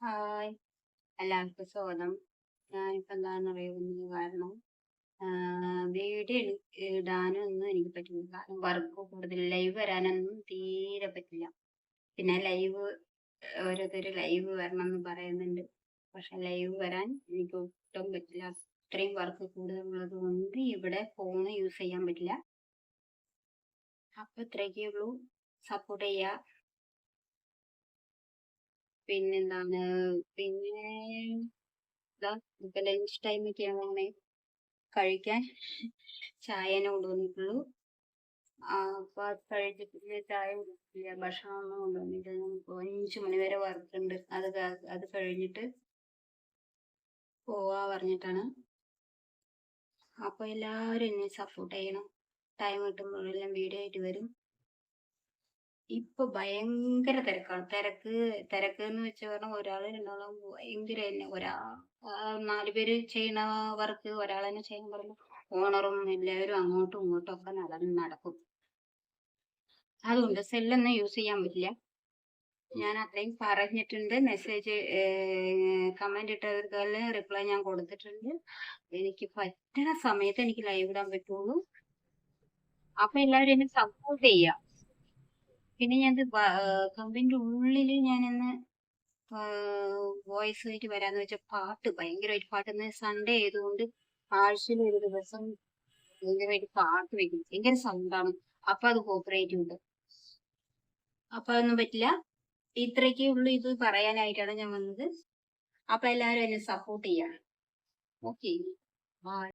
Hi എല്ലാവർക്കും സ്വാഗതം ഞാനിപ്പോൾ എന്താണെന്ന് അറിയുന്നത് കാരണം വീഡിയോ ഇടാനൊന്നും എനിക്ക് പറ്റില്ല കാരണം വർക്ക് കൂടുതൽ ലൈവ് വരാനൊന്നും തീരെ പറ്റില്ല പിന്നെ ലൈവ് ഓരോരുത്തർ ലൈവ് വരണം എന്ന് പറയുന്നുണ്ട് പക്ഷെ ലൈവ് വരാൻ എനിക്ക് ഒട്ടും പറ്റില്ല അത്രയും വർക്ക് കൂടുതലുള്ളത് കൊണ്ട് ഇവിടെ ഫോൺ യൂസ് ചെയ്യാൻ പറ്റില്ല അപ്പൊ ഇത്രയൊക്കെ ഉള്ളൂ സപ്പോർട്ട് ചെയ്യുക പിന്നെന്താണ്? പിന്നെ ഇതാ ഇപ്പൊ ലഞ്ച് ഒക്കെ അങ്ങനെ കഴിക്കാൻ ചായനെ കൊണ്ടുവന്നിട്ടുള്ളൂ. അപ്പൊ അത് കഴിച്ചിട്ട് ചായ കുടിക്കില്ല ഭക്ഷണം ഒന്നും കൊണ്ടുവന്നില്ല. നമുക്ക് അഞ്ചു മണി വരെ വർക്ക് ഉണ്ട്. അത് അത് കഴിഞ്ഞിട്ട് പോവാ പറഞ്ഞിട്ടാണ്. അപ്പൊ എല്ലാവരും എന്നെ സപ്പോർട്ട് ചെയ്യണം. ടൈം കിട്ടുമ്പോഴെല്ലാം വീഡിയോ ആയിട്ട് വരും. ഇപ്പൊ ഭയങ്കര തിരക്കാണ്. തിരക്ക് തിരക്ക് എന്ന് വെച്ച് പറഞ്ഞാൽ ഒരാൾ രണ്ടാളും ഭയങ്കര തന്നെ. ഒരാ നാല് പേര് ചെയ്യുന്ന വർക്ക് ഒരാൾ തന്നെ ചെയ്യാൻ പറയുമ്പോൾ ഓണറും എല്ലാവരും അങ്ങോട്ടും ഇങ്ങോട്ടും ഒക്കെ നടന്ന് നടക്കും. അതുകൊണ്ട് സെല്ലൊന്നും യൂസ് ചെയ്യാൻ പറ്റില്ല. ഞാൻ അത്രയും പറഞ്ഞിട്ടുണ്ട്. മെസ്സേജ് കമന്റ് ഇട്ടവർക്കെല്ലാം റിപ്ലൈ ഞാൻ കൊടുത്തിട്ടുണ്ട്. എനിക്ക് പറ്റുന്ന സമയത്ത് എനിക്ക് ലൈവ് ഇടാൻ പറ്റുള്ളൂ. അപ്പൊ എല്ലാവരും എന്നെ സപ്പോർട്ട് ചെയ്യാം. പിന്നെ ഞാൻ കമ്പനിയുടെ ഉള്ളിൽ ഞാനിന്ന് വോയിസ് ആയിട്ട് വരാന്ന് വെച്ച പാട്ട് ഭയങ്കരമായിട്ട് പാട്ട്. ഇന്ന് സൺഡേ ആയതുകൊണ്ട് ആഴ്ചയിൽ ഒരു ദിവസം ഭയങ്കരമായിട്ട് പാട്ട് വെക്കും. ഭയങ്കര സൗണ്ടാണ്. അപ്പൊ അത് കോപ്പറേറ്റ് ഉണ്ട്. അപ്പൊ അതൊന്നും പറ്റില്ല. ഇത്രയൊക്കെ ഉള്ളു ഇത് പറയാനായിട്ടാണ് ഞാൻ വന്നത്. അപ്പൊ എല്ലാവരും എന്നെ സപ്പോർട്ട് ചെയ്യാണ് ഓക്കെ. ബൈ.